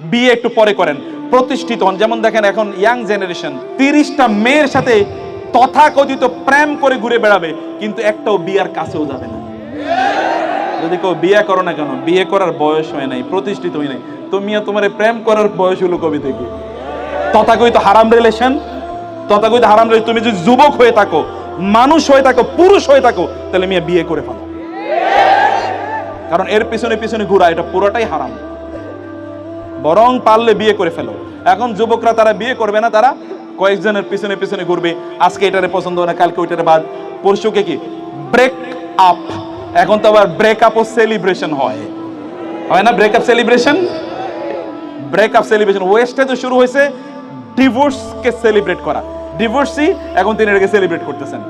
বিয়ে একটু পরে করেন, প্রতিষ্ঠিত হন। যেমন দেখেন এখন ইয়াং জেনারেশন তিরিশটা মেয়ের সাথে তথাকথিত প্রেম করে ঘুরে বেড়াবে, কিন্তু একটাও বিয়ার কাছেও যাবে না। যদি কেউ বিয়ে করো না কেন, বিয়ে করার বয়স হয় নাই, প্রতিষ্ঠিত হয় নাই। তো মিয়া, তোমার প্রেম করার বয়স হলো কবে থেকে? তথাকথিত হারাম রিলেশন তথাকথিত হারাম রিলেশন তুমি যদি যুবক হয়ে থাকো, মানুষ হয়ে থাকো, পুরুষ হয়ে থাকো, তাহলে মিয়া বিয়ে করে ফেলো। কারণ এর পিছনে পিছনে ঘোরা, এটা পুরোটাই হারাম। বরং পারলে বিয়ে করে ফেলো। এখন যুবকরা তারা বিয়ে করবে না, তারা কয়েকজনের পিছনে পিছনে ঘুরবে। আজকে এটারে পছন্দ হয় না, কালকে ওইটারে বাদ। পরশুকে কি? ব্রেক আপ এখন তো আবার ব্রেক আপও সেলিব্রেশন হয়। হয় না ব্রেকআপ সেলিব্রেশন ব্রেকআপ সেলিব্রেশন ওয়েস্টে তো শুরু হয়েছে ডিভোর্সকে সেলিব্রেট করা। ডিভোর্সই এখন তিনি এটাকে সেলিব্রেট করতেছেন।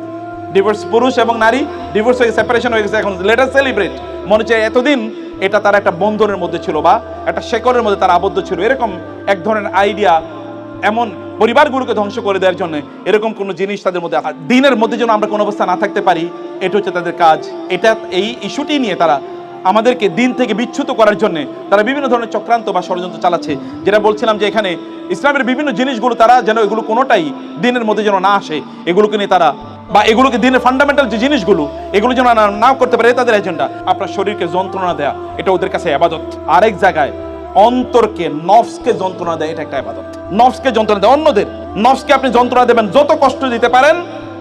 ডিভোর্স পুরুষ এবং নারী ডিভোর্স হয়ে সেপারেশন হয়ে গেছে, এখন লেটার সেলিব্রেট। মনে হচ্ছে এতদিন এটা তার একটা বন্ধনের মধ্যে ছিল বা একটা শেকরের মধ্যে তারা আবদ্ধ ছিল। এরকম এক ধরনের আইডিয়া এমন পরিবারগুলোকে ধ্বংস করে দেওয়ার জন্য এরকম কোনো জিনিস তাদের মধ্যে দিনের মধ্যে যেন আমরা কোনো অবস্থা না থাকতে পারি, এটা হচ্ছে তাদের কাজ। এটা এই ইস্যুটি নিয়ে তারা আমাদেরকে দিন থেকে বিচ্যুত করার জন্য তারা বিভিন্ন ধরনের চক্রান্ত বা ষড়যন্ত্র চালাচ্ছে। যেটা বলছিলাম যে এখানে ইসলামের বিভিন্ন জিনিসগুলো তারা যেন এগুলো কোনোটাই দিনের মধ্যে যেন না আসে, এগুলোকে নিয়ে তারা বা এগুলোকে দিনের ফান্ডামেন্টাল যে জিনিসগুলো, এগুলো যেন না করতে পারে তাদের এজেন্ডা আপনার শরীরকে যন্ত্রণা দেয়া, এটা ওদের কাছে আবাদত। আরেক জায়গায়, অন্তরকে, নফসকে যন্ত্রণা দেয়, এটা একটা আবাদত। নফসকে যন্ত্রণা দেয়, অন্যদের। নফসকে আপনি যন্ত্রণা দেবেন, যত কষ্ট দিতে পারেন,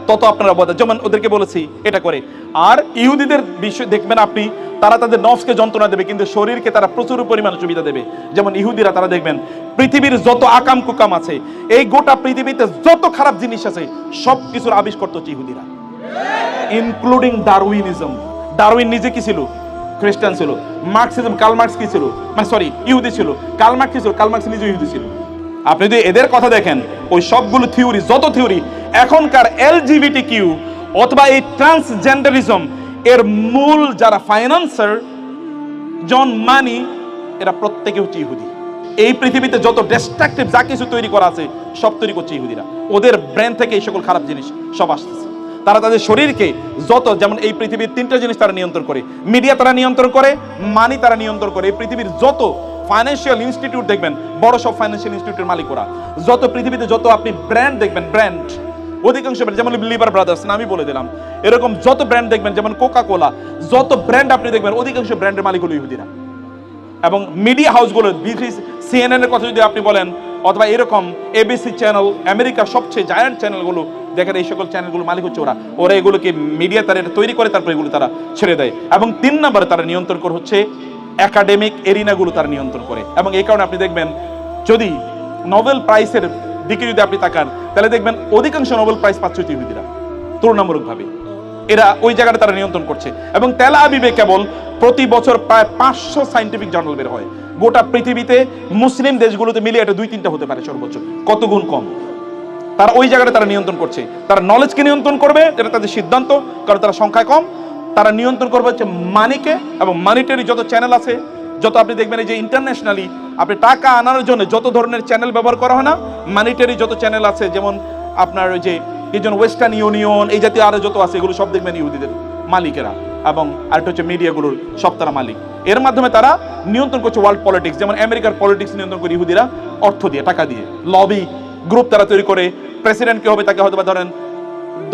তত আপনারা আবাদত যেমন ওদেরকে বলেছি, এটা করে। আর ইহুদিদের বিষয়, দেখবেন আপনি তারা তাদের নফসকে যন্ত্রণা দেবে, কিন্তু শরীরকে তারা প্রচুর পরিমাণে সুবিধা দেবে। যেমন ইহুদিরা, তারা দেখবেন, পৃথিবীর যত আকাম কুকাম আছে, এই গোটা পৃথিবীতে যত খারাপ জিনিস আছে সব কিছুর আবিষ্কার হচ্ছে ইহুদিরা। ইনক্লুডিং ডারউইনিজম ডারউইন নিজে কি ছিল? খ্রিস্টান ছিল। মার্কসিজম কার্ল মার্কস কি ছিল? মানে সরি ইহুদি ছিল। কার্ল মার্কস কি ছিল? কার্ল মার্কস নিজে ইহুদি ছিল। আপনি যদি এদের কথা দেখেন, ওই সবগুলো থিওরি যত থিওরি এখনকার এলজিবিটি কিউ অথবা এই ট্রান্সজেন্ডারিজম এর মূল যারা ফাইন্যান্সার জন মানি এরা প্রত্যেকে হচ্ছে ইহুদি। এই পৃথিবীতে যত ডিস্ট্রাকটিভ যা কিছু তৈরি করা আছে, সব তৈরি করছে ইহুদিরা। ওদের ব্রেন থেকে এই সকল খারাপ জিনিস সব আসতেছে। তারা তাদের শরীরকে যত, যেমন এই পৃথিবীর তিনটা জিনিস তারা নিয়ন্ত্রণ করে। মিডিয়া তারা নিয়ন্ত্রণ করে মানি তারা নিয়ন্ত্রণ করে। এই পৃথিবীর যত ফাইন্যান্সিয়াল ইনস্টিটিউট দেখবেন, বড় সব ফাইন্যান্সিয়াল ইনস্টিটিউটের মালিক ওরা। যত পৃথিবীতে যত আপনি ব্র্যান্ড দেখবেন ব্র্যান্ড অধিকাংশ brand, যেমন লিভার ব্রাদার্স আমি বলে দিলাম। এরকম যত ব্র্যান্ড দেখবেন যেমন কোকা কোলা যত ব্র্যান্ড আপনি দেখবেন অধিকাংশ ব্র্যান্ডের মালিক হলো ইহুদিরা। এবং মিডিয়া হাউসগুলো সিএনএন এর কথা যদি আপনি বলেন অথবা এরকম এবিসি চ্যানেল আমেরিকার সবচেয়ে জায়ান্ট চ্যানেলগুলো দেখেন এই সকল চ্যানেলগুলো মালিক হচ্ছে ওরা। ওরা এগুলোকে মিডিয়া তারা তৈরি করে তারপরে এগুলো তারা ছেড়ে দেয়। এবং তিন নম্বরে তারা নিয়ন্ত্রণ করে হচ্ছে একাডেমিক এরিনাগুলো তারা নিয়ন্ত্রণ করে। এবং এই কারণে আপনি দেখবেন যদি নোবেল প্রাইসের দিকে যদি আপনি তাকান, তাহলে দেখবেন অধিকাংশ নোবেল প্রাইজ পাচ্ছে ইহুদিরা তুলনামূলকভাবে। এরা ওই জায়গাটা তারা নিয়ন্ত্রণ করছে। এবং তেল আবিবে কেবল প্রতি বছর প্রায় পাঁচশো সাইন্টিফিক জার্নাল বের হয়। গোটা পৃথিবীতে মুসলিম দেশগুলোতে মিলে এটা দুই তিনটা হতে পারে সর্বোচ্চ, কত গুণ কম। তারা ওই জায়গাটা তারা নিয়ন্ত্রণ করছে। তারা নলেজকে নিয়ন্ত্রণ করবে, এটা তাদের সিদ্ধান্ত, কারণ তারা সংখ্যায় কম। তারা নিয়ন্ত্রণ করবে হচ্ছে মানিকে এবং মানিটারি যত চ্যানেল আছে, যত আপনি দেখবেন এই যে ইন্টারন্যাশনালি আপনি টাকা আনার জন্য যত ধরনের চ্যানেল ব্যবহার করা হয় না মানিটারি যত চ্যানেল আছে, যেমন আপনার ওই যে এই জন্য ওয়েস্টার্ন ইউনিয়ন এই জাতীয় আরও যত আছে, এগুলো সব দেখবেন ইহুদিদের মালিকেরা এবং আরেকটা হচ্ছে মিডিয়াগুলোর সব তারা মালিক। এর মাধ্যমে তারা নিয়ন্ত্রণ করছে ওয়ার্ল্ড পলিটিক্স যেমন আমেরিকার পলিটিক্স নিয়ন্ত্রণ করে ইহুদিরা অর্থ দিয়ে, টাকা দিয়ে। লবি গ্রুপ তারা তৈরি করে প্রেসিডেন্ট কে হবে তাকে হয়তো বা ধরেন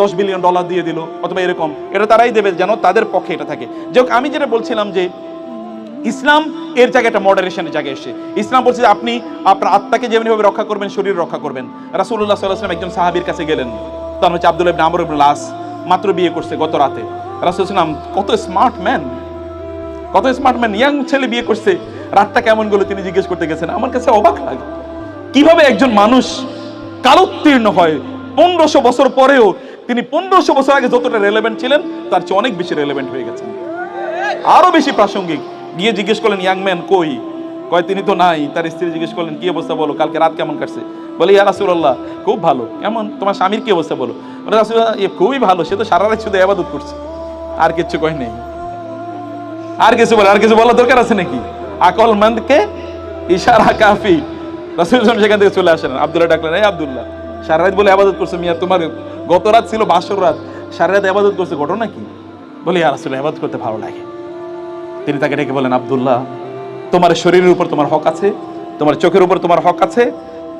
দশ বিলিয়ন ডলার দিয়ে দিল, অথবা এরকম। এটা তারাই দেবে যেন তাদের পক্ষে এটা থাকে। যাই আমি যেটা বলছিলাম যে ইসলাম এর জায়গায় একটা মডারেশনের জায়গায় এসে। ইসলাম বলছে আপনি আপনার আত্মাকে যেমনিভাবে রক্ষা করবেন, শরীর রক্ষা করবেন। রাসুল্লাহ সাল্লাহাম একজন সাহাবীর কাছে গেলেন। তার হচ্ছে আব্দুল ইবনে আমর লাস মাত্র বিয়ে করছে গত রাতে। রাসুল ইসলাম কত স্মার্ট ম্যান কত স্মার্ট ম্যান ইয়াং ছেলে বিয়ে করছে। রাতটা কেমন গেলো তিনি জিজ্ঞেস করতে গেছেন, আমার কাছে অবাক লাগে। কীভাবে একজন মানুষ কালোত্তীর্ণ হয়? পনেরোশো বছর পরেও তিনি পনেরোশো বছর আগে যতটা রেলেভেন্ট ছিলেন, তার চেয়ে অনেক বেশি রেলেভেন্ট হয়ে গেছেন। আরও বেশি প্রাসঙ্গিক গিয়ে জিজ্ঞেস করলেন, ইয়াং ম্যান কই? কয়, তিনি তো নাই। তার স্ত্রী জিজ্ঞেস করলেন, কি অবস্থা বলো? কালকে রাত কেমন কাটছে? বলে, ইয়া রাসুল্লাহ খুব ভালো। কেমন? তোমার স্বামীর কি অবস্থা বলো? বলে রাসুল্লাহ খুবই ভালো। সে তো সারা রাত শুধু আবাদত করছে। আর কিচ্ছু কয় নেই। আর কিছু বলে, আর কিছু বলার দরকার আছে নাকি? আকল মন্দকে ইশারা কাফি। রাসুল সেখান থেকে চলে আসেন। আব্দুল্লাহ ডাকলেন, এই আবদুল্লাহ সারা রাত বলে আবাদত করছে মিয়া, তোমার গত রাত ছিল বাসর রাত। সারা রাত আবাদত করছে, ঘটনা কি? বলে, ইয়া রাসুল আবাদত করতে ভালো লাগে। তিনি তাকে ডেকে বলেন, আব্দুল্লাহ, তোমার শরীরের উপর তোমার হক আছে, তোমার চোখের উপর তোমার হক আছে,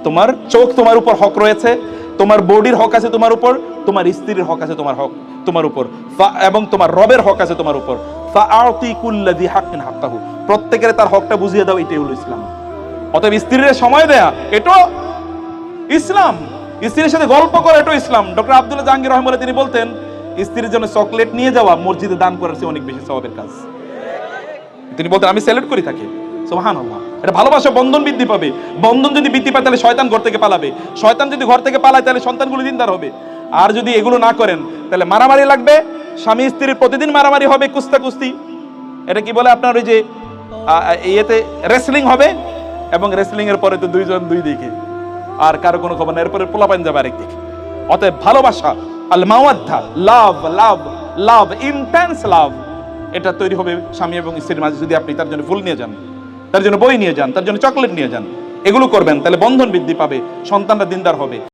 তোমার চোখ তোমার উপর হক রয়েছে, তোমার বডির হক আছে তোমার উপর, তোমার স্ত্রীর হক আছে তোমার হক, তোমার উপর। এবং তোমার রবের হক আছে তোমার উপর। প্রত্যেকের তার হকটা বুঝিয়ে দাও, এটাই হলো ইসলাম। অতএব স্ত্রীর সময় দেয়া, এটাও ইসলাম। স্ত্রীর সাথে গল্প করা, এটাও ইসলাম। ডক্টর আব্দুল্লাহ জাহাঙ্গীর রহমান তিনি বলতেন, স্ত্রীর জন্য চকলেট নিয়ে যাওয়া, মসজিদে দান করার চেয়ে অনেক বেশি সওয়াবের কাজ। তিনি বলতেন, আমি স্যালুট করি তাকে। সোহান এটা ভালোবাসা বন্ধন বৃদ্ধি পাবে। বন্ধন যদি বৃদ্ধি পায়, তাহলে শয়তান ঘর থেকে পালাবে। শয়তান যদি ঘর থেকে পালায়, তাহলে সন্তানগুলো দিনদার হবে। আর যদি এগুলো না করেন, তাহলে মারামারি লাগবে। স্বামী স্ত্রীর প্রতিদিন মারামারি হবে, কুস্তা কুস্তি। এটা কি বলে আপনার ওই যে ইয়েতে রেসলিং হবে? এবং রেসলিং এর পরে তো দুইজন দুই দিকে। আর কারও কোনো খবর না এরপরে পোলাপান যাবে আরেক দিকে। অতএব ভালোবাসা আল মাওয়াদ্ধা লাভ লাভ লাভ ইন্টেন্স লাভ এটা তৈরি হবে স্বামী এবং স্ত্রীর মাঝে যদি আপনি তার জন্য ফুল নিয়ে যান, তার জন্য বই নিয়ে যান, তার জন্য চকলেট নিয়ে যান, এগুলো করবেন, তাহলে বন্ধন বৃদ্ধি পাবে, সন্তানরা দিনদার হবে।